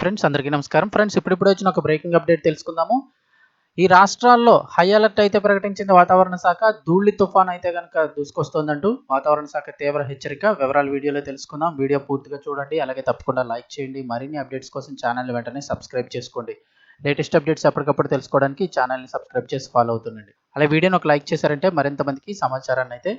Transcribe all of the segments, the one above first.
Friends అందరికీ నమస్కారం. Friends ఇప్పుడిప్పుడు వచ్చిన ఒక బ్రేకింగ్ అప్డేట్ తెలుసుకుందాము. ఈ రాష్ట్రాల్లో హై అలర్ట్ అయితే ప్రకటించింది వాతావరణ శాఖ. ధూళి తుఫాన్ అయితే కనుక దూసుకొస్తోందంటూ వాతావరణ శాఖ తీవ్ర హెచ్చరిక. వివరాలు వీడియోలో తెలుసుకుందాం. వీడియో పూర్తిగా చూడండి. అలాగే తప్పకుండా లైక్ చేయండి. మరిన్ని అప్డేట్స్ కోసం ఛానల్ వెంటనే సబ్స్క్రైబ్ చేసుకోండి. లేటెస్ట్ అప్డేట్స్ ఎప్పటికప్పుడు తెలుసుకోవడానికి ఛానల్ని సబ్స్క్రైబ్ చేసి ఫాలో అవుతుండండి. అలాగే వీడియోని ఒక లైక్ చేశారంటే మరింత మందికి సమాచారాన్ని అయితే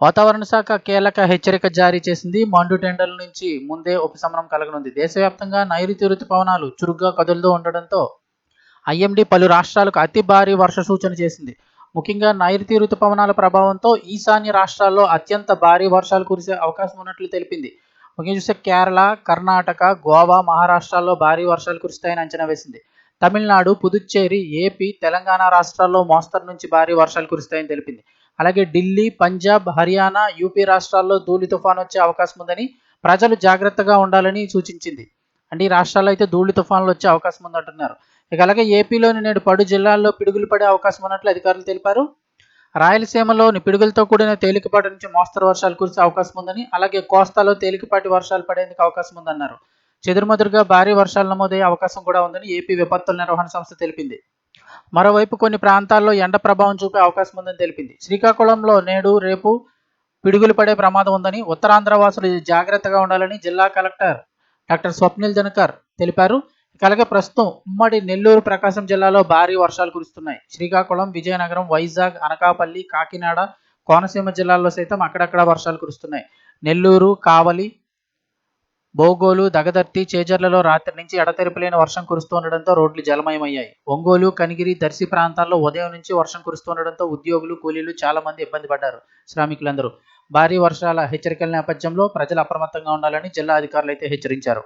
వాతావరణ శాఖ కీలక హెచ్చరిక జారీ చేసింది. మండు టెండర్ల నుంచి ముందే ఉపశమనం కలగనుంది. దేశవ్యాప్తంగా నైరుతి ఋతుపవనాలు చురుగ్గా కదులుతూ ఉండడంతో ఐఎండీ పలు రాష్ట్రాలకు అతి భారీ వర్ష సూచన చేసింది. ముఖ్యంగా నైరుతి ఋతుపవనాల ప్రభావంతో ఈశాన్య రాష్ట్రాల్లో అత్యంత భారీ వర్షాలు కురిసే అవకాశం ఉన్నట్లు తెలిపింది. ముఖ్యంగా చూస్తే కేరళ కర్ణాటక గోవా మహారాష్ట్రాల్లో భారీ వర్షాలు కురుస్తాయని అంచనా వేసింది. తమిళనాడు పుదుచ్చేరి ఏపీ తెలంగాణ రాష్ట్రాల్లో మోస్తరు నుంచి భారీ వర్షాలు కురుస్తాయని తెలిపింది. అలాగే ఢిల్లీ పంజాబ్ హర్యానా యూపీ రాష్ట్రాల్లో ధూళి తుఫాన్ వచ్చే అవకాశం ఉందని ప్రజలు జాగ్రత్తగా ఉండాలని సూచించింది. అంటే ఈ రాష్ట్రాల్లో అయితే ధూళి తుఫాన్లు వచ్చే అవకాశం ఉందంటున్నారు. ఇక అలాగే ఏపీలోని నేడు పడు జిల్లాల్లో పిడుగులు పడే అవకాశం ఉన్నట్లు అధికారులు తెలిపారు. రాయలసీమలోని పిడుగులతో కూడిన తేలికపాటి నుంచి మోస్తరు వర్షాలు కురిసే అవకాశం ఉందని అలాగే కోస్తాలో తేలికపాటి వర్షాలు పడేందుకు అవకాశం ఉందన్నారు. చెదురుమదురుగా భారీ వర్షాలు నమోదయ్యే అవకాశం కూడా ఉందని ఏపీ విపత్తుల నిర్వహణ సంస్థ తెలిపింది. మరోవైపు కొన్ని ప్రాంతాల్లో ఎండ ప్రభావం చూపే అవకాశం ఉందని తెలిపింది. శ్రీకాకుళంలో నేడు రేపు పిడుగులు పడే ప్రమాదం ఉందని ఉత్తరాంధ్ర వాసులు జాగ్రత్తగా ఉండాలని జిల్లా కలెక్టర్ డాక్టర్ స్వప్నిల్ దినకర్ తెలిపారు. ఇక అలాగే ప్రస్తుతం ఉమ్మడి నెల్లూరు ప్రకాశం జిల్లాలో భారీ వర్షాలు కురుస్తున్నాయి. శ్రీకాకుళం విజయనగరం వైజాగ్ అనకాపల్లి కాకినాడ కోనసీమ జిల్లాల్లో సైతం అక్కడక్కడ వర్షాలు కురుస్తున్నాయి. నెల్లూరు కావలి బోగోలు దగదర్తి చేజర్లలో రాత్రి నుంచి ఎడతెరిపిలేని వర్షం కురుస్తుండటంతో రోడ్లు జలమయమయ్యాయి. ఒంగోలు కనిగిరి దర్శి ప్రాంతాల్లో ఉదయం నుంచి వర్షం కురుస్తుండటంతో ఉద్యోగులు కూలీలు చాలా మంది ఇబ్బంది పడ్డారు. శ్రామికులందరూ భారీ వర్షాల హెచ్చరికల నేపథ్యంలో ప్రజలు అప్రమత్తంగా ఉండాలని జిల్లా అధికారులు అయితే హెచ్చరించారు.